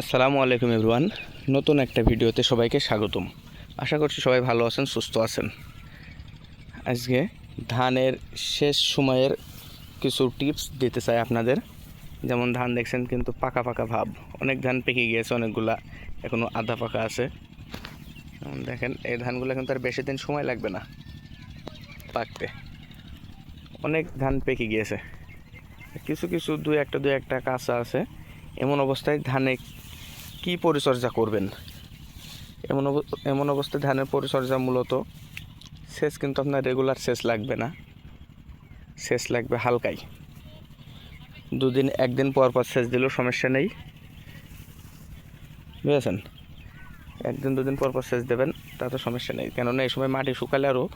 আসসালামু আলাইকুম এভরিওয়ান। নতুন একটা ভিডিওতে সবাইকে স্বাগতম। আশা করছি সবাই ভালো আছেন, সুস্থ আছেন। আজকে ধানের শেষ সময়ের কিছু টিপস দিতে চাই আপনাদের। যেমন ধান দেখছেন কিন্তু পাকা পাকা ভাব। অনেক ধান পেকে গিয়েছে, অনেকগুলা এখনও আধা পাকা আছে। দেখেন, এই ধানগুলো কিন্তু আর বেশি দিন সময় লাগবে না পাকতে। অনেক ধান পেকে গিয়েছে। কিছু কিছু দুই একটা দুই একটা কাঁচা আছে। এমন অবস্থায় ধানে কি পরিচর্যা করবেন? এমন এমন অবস্থায় ধানের পরিচর্যা মূলত সেচ কিন্তু আপনার রেগুলার সেচ লাগবে না। সেচ লাগবে হালকাই। দুদিন, একদিন পর পর সেচ দিলেও সমস্যা নেই। বুঝেছেন? একদিন, দুদিন পর পর সেচ দেবেন, তাতে সমস্যা নেই। কেননা এই সময় মাটি শুকালে আরও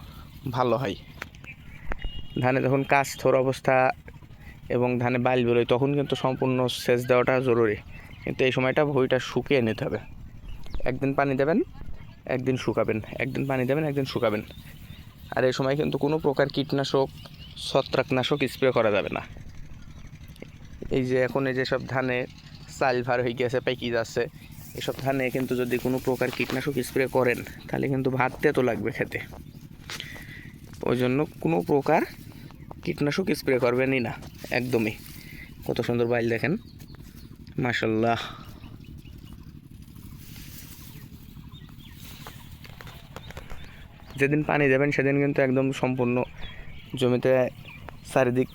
ভালো হয়। ধানে যখন কাজ থোর অবস্থা এবং ধানে বাইল বেরোয়, তখন কিন্তু সম্পূর্ণ সেচ দেওয়াটা জরুরি। কিন্তু এই সময়টা ভুঁইটা শুকিয়ে নিতে হবে। একদিন পানি দেবেন, একদিন শুকাবেন। একদিন পানি দেবেন, একদিন শুকাবেন। আর এই সময় কিন্তু কোনো প্রকার কীটনাশক, ছত্রাকনাশক স্প্রে করা যাবে না। এই যে এখন এই যেসব ধানে চাল ভার হয়ে গেছে, পাইকি যাচ্ছে, এসব ধানে কিন্তু যদি কোনো প্রকার কীটনাশক স্প্রে করেন, তাহলে কিন্তু ভাত তেতো লাগবে খেতে। ওই জন্য কোনো প্রকার কীটনাশক স্প্রে করবেনই না, একদমই। কত সুন্দর বাইল দেখেন। মাশাল্লাহ যেদিন পানি দেবেন, সেদিন কিন্তু একদম সম্পূর্ণ জমিতে চারিদিক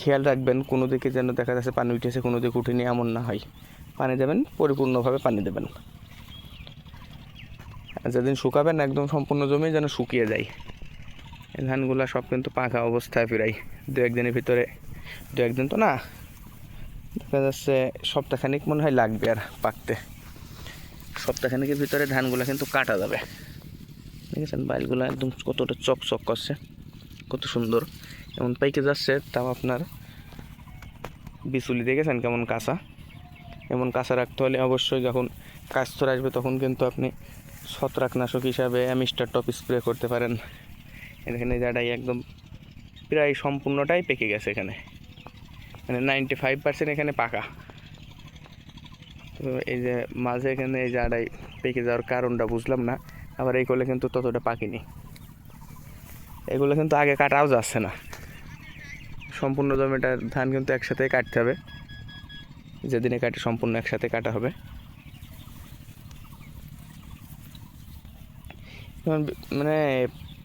খেয়াল রাখবেন, কোনো দিকে যেন দেখা যাচ্ছে পানি উঠেছে, কোনো দিকে উঠেনি, এমন না হয়। পানি দেবেন, পরিপূর্ণভাবে পানি দেবেন। যেদিন শুকাবেন, একদম সম্পূর্ণ জমি যেন শুকিয়ে যায়। এই ধানগুলো সব কিন্তু পাকা অবস্থায় ফিরাই দু একদিনের ভিতরে দু একদিন তো না দেখা যাচ্ছে সপ্তাহখানিক মনে হয় লাগবে আর পাকতে। সপ্তাহখানিকের ভিতরে ধানগুলো কিন্তু কাটা যাবে। দেখেছেন বাইলগুলো একদম কতটা চকচক করছে, কত সুন্দর। এমন পাইকে যাচ্ছে, তাও আপনার বিচুলি দেখেছেন কেমন কাঁচা? এমন কাঁচা রাখতে হলে অবশ্যই যখন কাস্তর আসবে তখন কিন্তু আপনি ছত্রাকনাশক হিসাবে অ্যামিস্টার টপ স্প্রে করতে পারেন। এখানে জায়গাটাই একদম প্রায় সম্পূর্ণটাই পেকে গেছে এখানে। মানে নাইনটি ফাইভ পার্সেন্ট এখানে পাকা। তো এই যে মাঝে এখানে এই জায়গাটাই পেকে যাওয়ার কারণটা বুঝলাম না, আবার এই করলে কিন্তু ততটা পাকিনি। এগুলো কিন্তু আগে কাটাও যাচ্ছে না। সম্পূর্ণ জমিটার ধান কিন্তু একসাথে কাটতে হবে। যেদিনে কাটে সম্পূর্ণ একসাথে কাটা হবে। মানে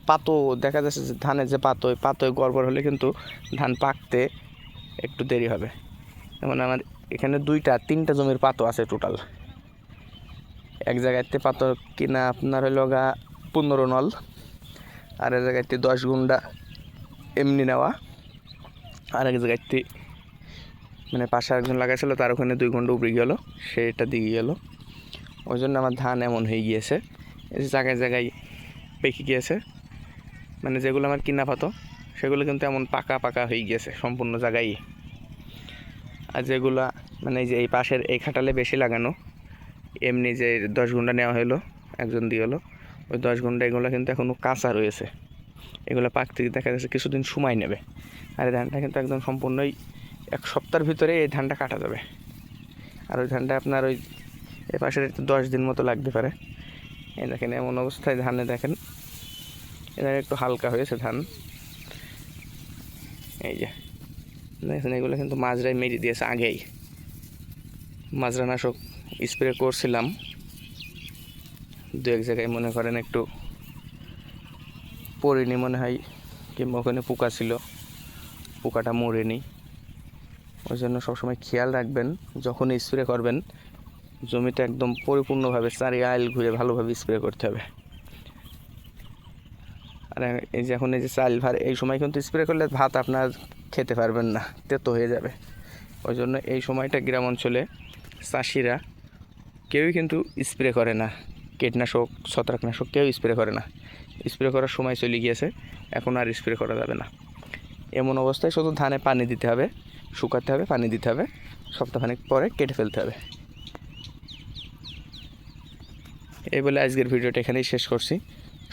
পাতো, দেখা যাচ্ছে যে ধানের যে পাতো পাতোয় গড়বড় হলে কিন্তু ধান পাকতে একটু দেরি হবে। যেমন আমার এখানে দুইটা, তিনটা জমির পাতো আছে টোটাল এক জায়গাতে পাতো কিনা আপনার হইল গা পনেরো নল, আর এক জায়গাতে দশ গুন্ডা এমনি নেওয়া। আর এক জায়গাতে মানে পাশে একজন লাগাইছিল, তার ওখানে দুই ঘণ্টা উপরে গেলো সেটা দিয়ে গেলো। ওই জন্য আমার ধান এমন হয়ে গিয়েছে। জায়গায় জায়গায় পেকে গিয়েছে। মানে যেগুলো আমার কিনা পাতো সেগুলো কিন্তু এমন পাকা পাকা হয়ে গিয়েছে সম্পূর্ণ জায়গায়। আর যেগুলা মানে যে এই পাশের এই খাটালে বেশি লাগানো, এমনি যে দশ ঘণ্টা নেওয়া হলো, একজন দিয়ে হলো, ওই দশ ঘণ্টা এগুলো কিন্তু এখনও কাঁচা রয়েছে। এগুলো পাকতে দেখা যাচ্ছে কিছুদিন সময় নেবে। আর এই ধানটা কিন্তু একদম সম্পূর্ণই এক সপ্তাহের ভিতরে এই ধানটা কাটা যাবে। আর ওই ধানটা আপনার ওই এ পাশের দশ দিন মতো লাগতে পারে। এই দেখেন, এমন অবস্থায় ধানে দেখেন এটা একটু হালকা হয়েছে ধান। এই যে দেখেন এগুলো কিন্তু মাজরাই মেরে দিয়েছে আগেই। মাজরানাশক স্প্রে করছিলাম। দু এক জায়গায় মনে করেন একটু পড়িনি মনে হয়, কিংবা ওখানে পোকা ছিল, পোকাটা মরেনি। ওই জন্য সবসময় খেয়াল রাখবেন, যখন স্প্রে করবেন জমিতে একদম পরিপূর্ণভাবে চারি আইল ঘুরে ভালোভাবে স্প্রে করতে হবে। আর এই যে এখন এই যে চাল ভার এই সময় কিন্তু স্প্রে করলে ভাত আপনার খেতে পারবেন না, তেতো হয়ে যাবে। ওই জন্য এই সময়টা গ্রাম অঞ্চলে চাষিরা কেউই কিন্তু স্প্রে করে না। কীটনাশক, ছত্রাকনাশক কেউ স্প্রে করে না। স্প্রে করার সময় চলে গিয়েছে, এখন আর স্প্রে করা যাবে না। এমন অবস্থায় শুধু ধানে পানি দিতে হবে, শুকাতে হবে, পানি দিতে হবে, সপ্তাহখানেক পরে কেটে ফেলতে হবে। এই বলে আজকের ভিডিওটা এখানেই শেষ করছি।